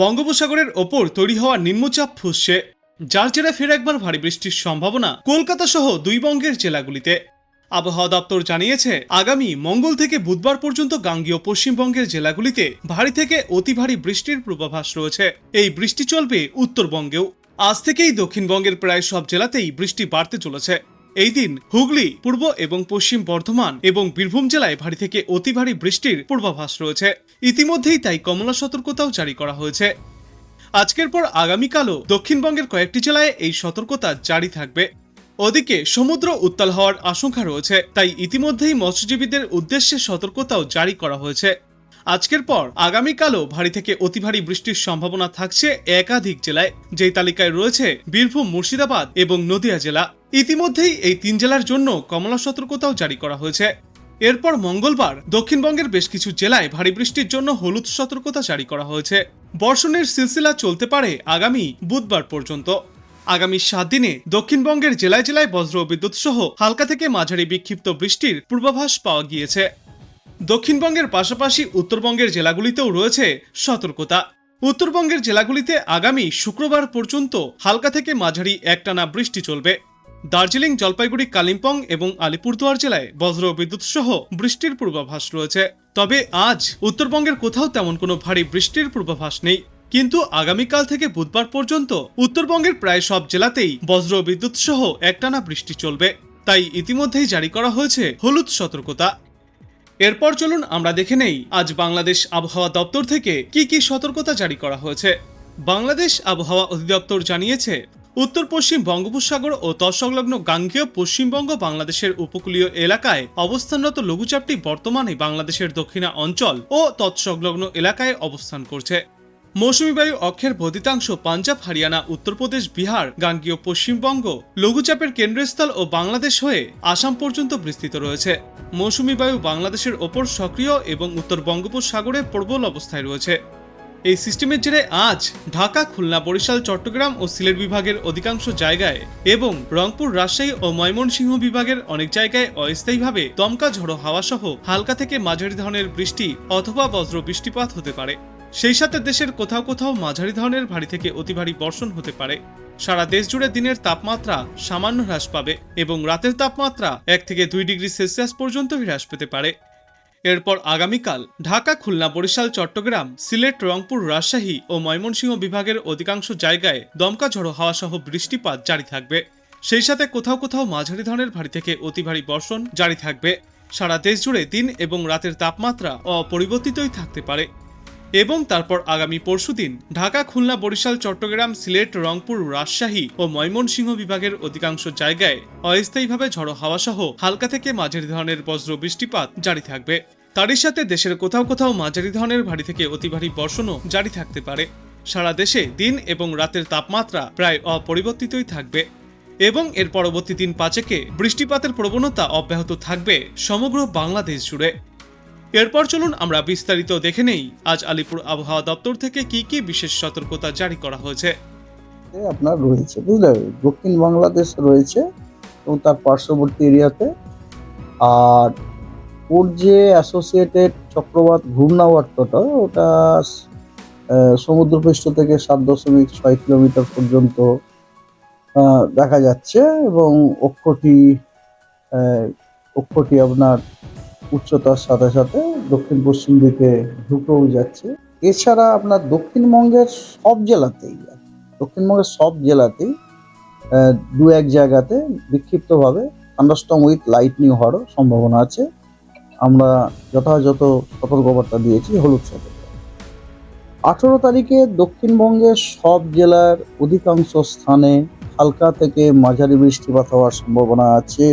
বঙ্গোপসাগরের ওপর তৈরি হওয়া নিম্নচাপ ফুসছে, যার জেরে ফের একবার ভারী বৃষ্টির সম্ভাবনা কলকাতা সহ দুই বঙ্গের জেলাগুলিতে। আবহাওয়া দপ্তর জানিয়েছে, আগামী মঙ্গল থেকে বুধবার পর্যন্ত গাঙ্গীয় পশ্চিমবঙ্গের জেলাগুলিতে ভারী থেকে অতি ভারী বৃষ্টির পূর্বাভাস রয়েছে। এই বৃষ্টি চলবে উত্তরবঙ্গেও। আজ থেকেই দক্ষিণবঙ্গের প্রায় সব জেলাতেই বৃষ্টি বাড়তে চলেছে। এই দিন হুগলি, পূর্ব এবং পশ্চিম বর্ধমান এবং বীরভূম জেলায় ভারী থেকে অতি ভারী বৃষ্টির পূর্বাভাস রয়েছে। ইতিমধ্যেই তাই কমলা সতর্কতাও জারি করা হয়েছে। আজকের পর আগামীকালও দক্ষিণবঙ্গের কয়েকটি জেলায় এই সতর্কতা জারি থাকবে। ওদিকে সমুদ্র উত্তাল হওয়ার আশঙ্কা রয়েছে, তাই ইতিমধ্যেই মৎস্যজীবীদের উদ্দেশ্যে সতর্কতাও জারি করা হয়েছে। আজকের পর আগামীকালও ভারী থেকে অতি ভারী বৃষ্টির সম্ভাবনা থাকছে একাধিক জেলায়। যেই তালিকায় রয়েছে বীরভূম, মুর্শিদাবাদ এবং নদিয়া জেলা। ইতিমধ্যেই এই তিন জেলার জন্য কমলা সতর্কতাও জারি করা হয়েছে। এরপর মঙ্গলবার দক্ষিণবঙ্গের বেশ কিছু জেলায় ভারী বৃষ্টির জন্য হলুদ সতর্কতা জারি করা হয়েছে। বর্ষণের সিলসিলা চলতে পারে আগামী বুধবার পর্যন্ত। আগামী সাত দিনে দক্ষিণবঙ্গের জেলায় জেলায় বজ্র বিদ্যুৎ সহ হালকা থেকে মাঝারি বিক্ষিপ্ত বৃষ্টির পূর্বাভাস পাওয়া গিয়েছে। দক্ষিণবঙ্গের পাশাপাশি উত্তরবঙ্গের জেলাগুলিতেও রয়েছে সতর্কতা। উত্তরবঙ্গের জেলাগুলিতে আগামী শুক্রবার পর্যন্ত হালকা থেকে মাঝারি একটানা বৃষ্টি চলবে। দার্জিলিং, জলপাইগুড়ি, কালিম্পং এবং আলিপুরদুয়ার জেলায় বজ্র বিদ্যুৎ সহ বৃষ্টির পূর্বাভাস রয়েছে। তবে আজ উত্তরবঙ্গের কোথাও তেমন কোনো ভারী বৃষ্টির পূর্বাভাস নেই। কিন্তু আগামীকাল থেকে বুধবার পর্যন্ত উত্তরবঙ্গের প্রায় সব জেলাতেই বজ্র বিদ্যুৎ সহ একটানা বৃষ্টি চলবে। তাই ইতিমধ্যেই জারি করা হয়েছে হলুদ সতর্কতা। এরপর চলুন আমরা দেখে নেই আজ বাংলাদেশ আবহাওয়া দপ্তর থেকে কি কি সতর্কতা জারি করা হয়েছে। বাংলাদেশ আবহাওয়া অধিদপ্তর জানিয়েছে, উত্তর পশ্চিম বঙ্গোপসাগর ও তৎসংলগ্ন গাঙ্গেয় পশ্চিমবঙ্গ বাংলাদেশের উপকূলীয় এলাকায় অবস্থানরত লঘুচাপটি বর্তমানে বাংলাদেশের দক্ষিণা অঞ্চল ও তৎসংলগ্ন এলাকায় অবস্থান করছে। মৌসুমী বায়ু অক্ষের বদিতাংশ পাঞ্জাব, হরিয়ানা, উত্তরপ্রদেশ, বিহার, গাঙ্গীয়, পশ্চিমবঙ্গ, লঘুচাপের কেন্দ্রস্থল ও বাংলাদেশ হয়ে আসাম পর্যন্ত বিস্তৃত রয়েছে। মৌসুমী বায়ু বাংলাদেশের ওপর সক্রিয় এবং উত্তর বঙ্গোপসাগরে প্রবল অবস্থায় রয়েছে। এই সিস্টেমের জেরে আজ ঢাকা, খুলনা, বরিশাল, চট্টগ্রাম ও সিলেট বিভাগের অধিকাংশ জায়গায় এবং রংপুর, রাজশাহী ও ময়মনসিংহ বিভাগের অনেক জায়গায় অস্থায়ীভাবে দমকা ঝড়ো হাওয়া সহ হালকা থেকে মাঝারি ধরনের বৃষ্টি অথবা বজ্র বৃষ্টিপাত হতে পারে। সেই সাথে দেশের কোথাও কোথাও মাঝারি ধরনের ভারী থেকে অতি ভারী বর্ষণ হতে পারে। সারা দেশ জুড়ে দিনের তাপমাত্রা সামান্য হ্রাস পাবে এবং রাতের তাপমাত্রা এক থেকে দুই ডিগ্রি সেলসিয়াস পর্যন্ত হ্রাস পেতে পারে। এরপর আগামীকাল ঢাকা, খুলনা, বরিশাল, চট্টগ্রাম, সিলেট, রংপুর, রাজশাহী ও ময়মনসিংহ বিভাগের অধিকাংশ জায়গায় দমকা ঝড়ো হাওয়া সহ বৃষ্টিপাত জারি থাকবে। সেই সাথে কোথাও কোথাও মাঝারি ধরনের ভারী থেকে অতি ভারী বর্ষণ জারি থাকবে। সারা দেশ জুড়ে দিন এবং রাতের তাপমাত্রা অপরিবর্তিতই থাকতে পারে। এবং তারপর আগামী পরশুদিন ঢাকা, খুলনা, বরিশাল, চট্টগ্রাম, সিলেট, রংপুর, রাজশাহী ও ময়মনসিংহ বিভাগের অধিকাংশ জায়গায় অস্থায়ীভাবে ঝড়ো হাওয়া সহ হালকা থেকে মাঝারি ধরনের বজ্র বৃষ্টিপাত জারি থাকবে। তারই সাথে দেশের কোথাও কোথাও মাঝারি ধরনের ভারী থেকে অতি ভারী বর্ষণও জারি থাকতে পারে। সারা দেশে দিন এবং রাতের তাপমাত্রা প্রায় অপরিবর্তিতই থাকবে এবং এর পরবর্তী দিন পাঁচেকে বৃষ্টিপাতের প্রবণতা অব্যাহত থাকবে সমগ্র বাংলাদেশ জুড়ে। এরপর চলুন আমরা বিস্তারিত দেখে নেই আজ আলিপুর আবহাওয়া দপ্তর থেকে কি কি বিশেষ সতর্কতা জারি করা হয়েছে। আপনার রয়েছে, বুঝলে? দক্ষিণ বাংলাদেশ রয়েছে এবং তার পার্শ্ববর্তী এরিয়াতে। আর ওর যে অ্যাসোসিয়েটেড চক্রবাত ঘূর্ণাবর্তটা, ওটা সমুদ্রপৃষ্ঠ থেকে সাত দশমিক ছয় কিলোমিটার পর্যন্ত দেখা যাচ্ছে এবং অক্ষটি অক্ষটি আপনার উচ্চতার সাথে সাথে দক্ষিণ পশ্চিম দিকে ঢুকেও যাচ্ছে। এছাড়া আপনার দক্ষিণবঙ্গের সব জেলাতেই, দক্ষিণবঙ্গের সব জেলাতেই দু এক জায়গাতে বিক্ষিপ্তভাবে থান্ডারস্টর্ম উইথ লাইটনিং হওয়ারও সম্ভাবনা আছে। আমরা যথাযথ সতর্কবার্তা দিয়েছি হলুদ সতর্ক। আঠেরো তারিখে দক্ষিণবঙ্গের সব জেলার অধিকাংশ স্থানে হালকা থেকে মাঝারি বৃষ্টিপাত হওয়ার সম্ভাবনা আছে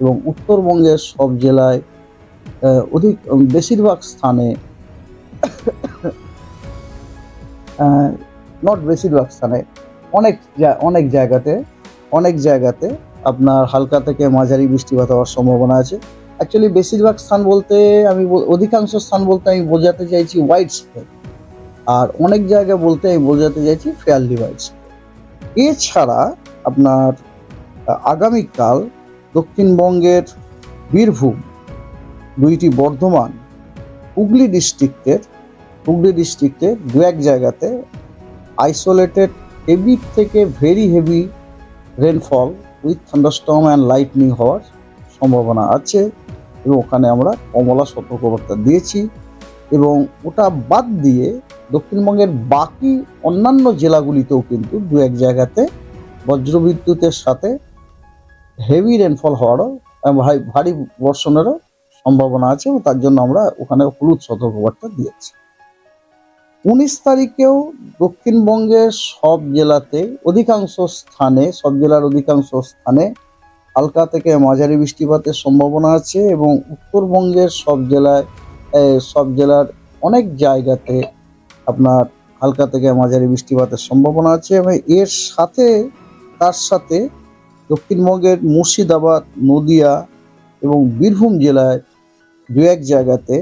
এবং উত্তরবঙ্গের সব জেলায় অধিক বেশিরভাগ স্থানে নট বেশিরভাগ স্থানে, অনেক অনেক জায়গাতে অনেক জায়গাতে আপনার হালকা থেকে মাঝারি বৃষ্টিপাত হওয়ার সম্ভাবনা আছে। অ্যাকচুয়ালি বেশিরভাগ স্থান বলতে আমি অধিকাংশ স্থান বলতে আমি বোঝাতে চাইছি হোয়াইট স্প্রেড আর অনেক জায়গা বলতে আমি বোঝাতে চাইছি ফেয়ারলি হোয়াইট স্প্রেড এছাড়া আপনার, আগামীকাল দক্ষিণবঙ্গের বীরভূম দুইটি বর্ধমান হুগলি ডিস্ট্রিক্টের হুগলি ডিস্ট্রিক্টে দু এক জায়গাতে আইসোলেটেড হেভি থেকে very heavy rainfall with thunderstorm and lightning হওয়ার সম্ভাবনা আছে এবং ওখানে আমরা কমলা সতর্কবার্তা দিয়েছি এবং ওটা বাদ দিয়ে দক্ষিণবঙ্গের বাকি অন্যান্য জেলাগুলিতেও কিন্তু দু এক জায়গাতে বজ্রবিদ্যুতের সাথে হেভি রেনফল হওয়ারও ভারী বর্ষণেরও সম্ভাবনা আছে এবং তার জন্য আমরা ওখানে হলুদ সতর্কবার্তা দিয়েছি। উনিশ তারিখেও দক্ষিণবঙ্গের সব জেলাতে অধিকাংশ স্থানে, সব জেলার অধিকাংশ স্থানে হালকা থেকে মাঝারি বৃষ্টিপাতের সম্ভাবনা আছে এবং উত্তরবঙ্গের সব জেলায় সব জেলার অনেক জায়গাতে আপনার হালকা থেকে মাঝারি বৃষ্টিপাতের সম্ভাবনা আছে এবং এর সাথে, তার সাথে দক্ষিণবঙ্গের মুর্শিদাবাদ, নদিয়া এবং বীরভূম জেলায় দু এক জায়গাতে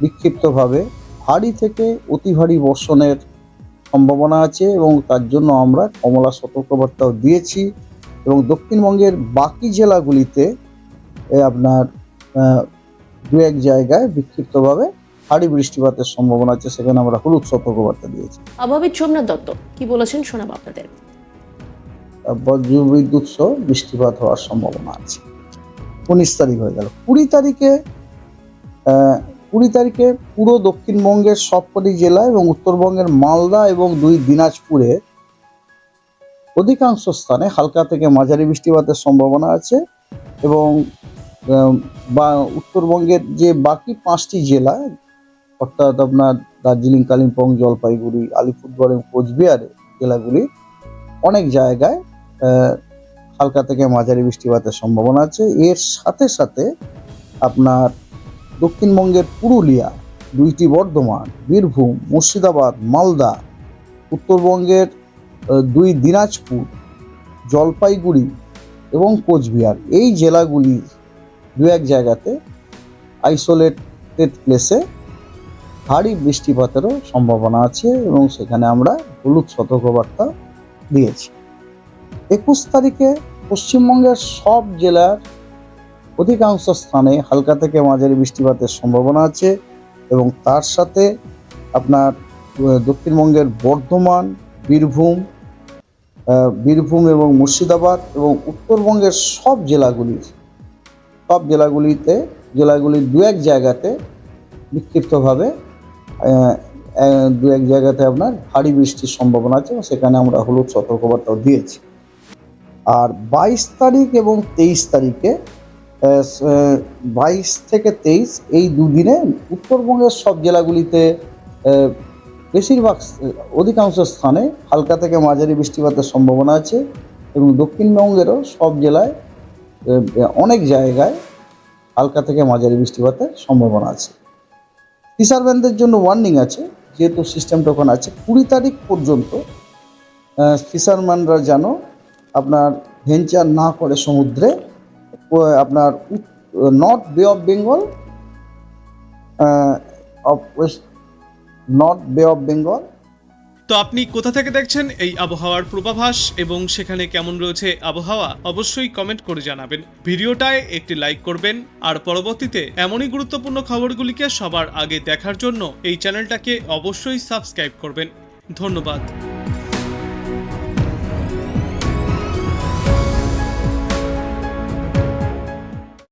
বিক্ষিপ্তভাবে ভারী থেকে অতি ভারী বর্ষণের সম্ভাবনা আছে এবং তার জন্য আমরা কমলা সতর্কবার্তাও দিয়েছি এবং দক্ষিণবঙ্গের বাকি জেলাগুলিতে আপনার দু এক জায়গায় বিক্ষিপ্তভাবে ভারী বৃষ্টিপাতের সম্ভাবনা আছে সেখানে আমরা হলুদ সতর্কবার্তা দিয়েছি। আবহাওয়িদ সোমনাথ দত্ত কি বলেছেন শোনাবো আপনাদের? বজ্রবিদ্যুৎ সহ বৃষ্টিপাত হওয়ার সম্ভাবনা আছে। উনিশ তারিখ হয়ে গেল। কুড়ি তারিখে কুড়ি তারিখে পুরো দক্ষিণবঙ্গের সবকটি জেলা এবং উত্তরবঙ্গের মালদা এবং দুই দিনাজপুরে অধিকাংশ স্থানে হালকা থেকে মাঝারি বৃষ্টিপাতের সম্ভাবনা আছে এবং বা উত্তরবঙ্গের যে বাকি পাঁচটি জেলা, অর্থাৎ আপনার দার্জিলিং, কালিম্পং, জলপাইগুড়ি, আলিপুরদুয়ার এবং কোচবিহারে জেলাগুলি, অনেক জায়গায় হালকা থেকে মাঝারি বৃষ্টিপাতের সম্ভাবনা আছে। এর সাথে সাথে আপনার দক্ষিণবঙ্গের পুরুলিয়া, দুইটি বর্ধমান, বীরভূম, মুর্শিদাবাদ, মালদা, উত্তরবঙ্গের দুই দিনাজপুর, জলপাইগুড়ি এবং কোচবিহার। এই জেলাগুলির দু এক জায়গাতে আইসোলেটেড প্লেসে ভারী বৃষ্টিপাতেরও সম্ভাবনা আছে এবং সেখানে আমরা হলুদ সতর্কবার্তা দিয়েছি। একুশ তারিখে পশ্চিমবঙ্গের সব জেলার অধিকাংশ স্থানে হালকা থেকে মাঝারি বৃষ্টিপাতের সম্ভাবনা আছে এবং তার সাথে আপনার দক্ষিণবঙ্গের বর্ধমান, বীরভূম বীরভূম এবং মুর্শিদাবাদ এবং উত্তরবঙ্গের সব জেলাগুলির সব জেলাগুলিতে, জেলাগুলির দু এক জায়গাতে বিক্ষিপ্তভাবে দু এক জায়গাতে আপনার ভারী বৃষ্টির সম্ভাবনা আছে এবং সেখানে আমরা হলুদ সতর্কবার্তাও দিয়েছি। আর বাইশ তারিখ এবং তেইশ তারিখে বাইশ থেকে তেইশ এই দুদিনে উত্তরবঙ্গের সব জেলাগুলিতে বেশিরভাগ অধিকাংশ স্থানে হালকা থেকে মাঝারি বৃষ্টিপাতের সম্ভাবনা আছে এবং দক্ষিণবঙ্গেরও সব জেলায় অনেক জায়গায় হালকা থেকে মাঝারি বৃষ্টিপাতের সম্ভাবনা আছে। ফিশারম্যানদের জন্য ওয়ার্নিং আছে, যেহেতু সিস্টেমটা ওখানে আছে। কুড়ি তারিখ পর্যন্ত ফিশারম্যানরা যেন আপনার ভেঞ্চার না করে সমুদ্রে আপনার north bay of Bengal of west, north bay of Bengal. তো আপনি কোথা থেকে দেখছেন এই আবহাওয়ার পূর্বাভাস এবং সেখানে কেমন রয়েছে আবহাওয়া, অবশ্যই কমেন্ট করে জানাবেন। ভিডিওটায় একটি লাইক করবেন, আর পরবর্তীতে এমনই গুরুত্বপূর্ণ খবরগুলিকে সবার আগে দেখার জন্য এই চ্যানেলটাকে অবশ্যই সাবস্ক্রাইব করবেন। ধন্যবাদ।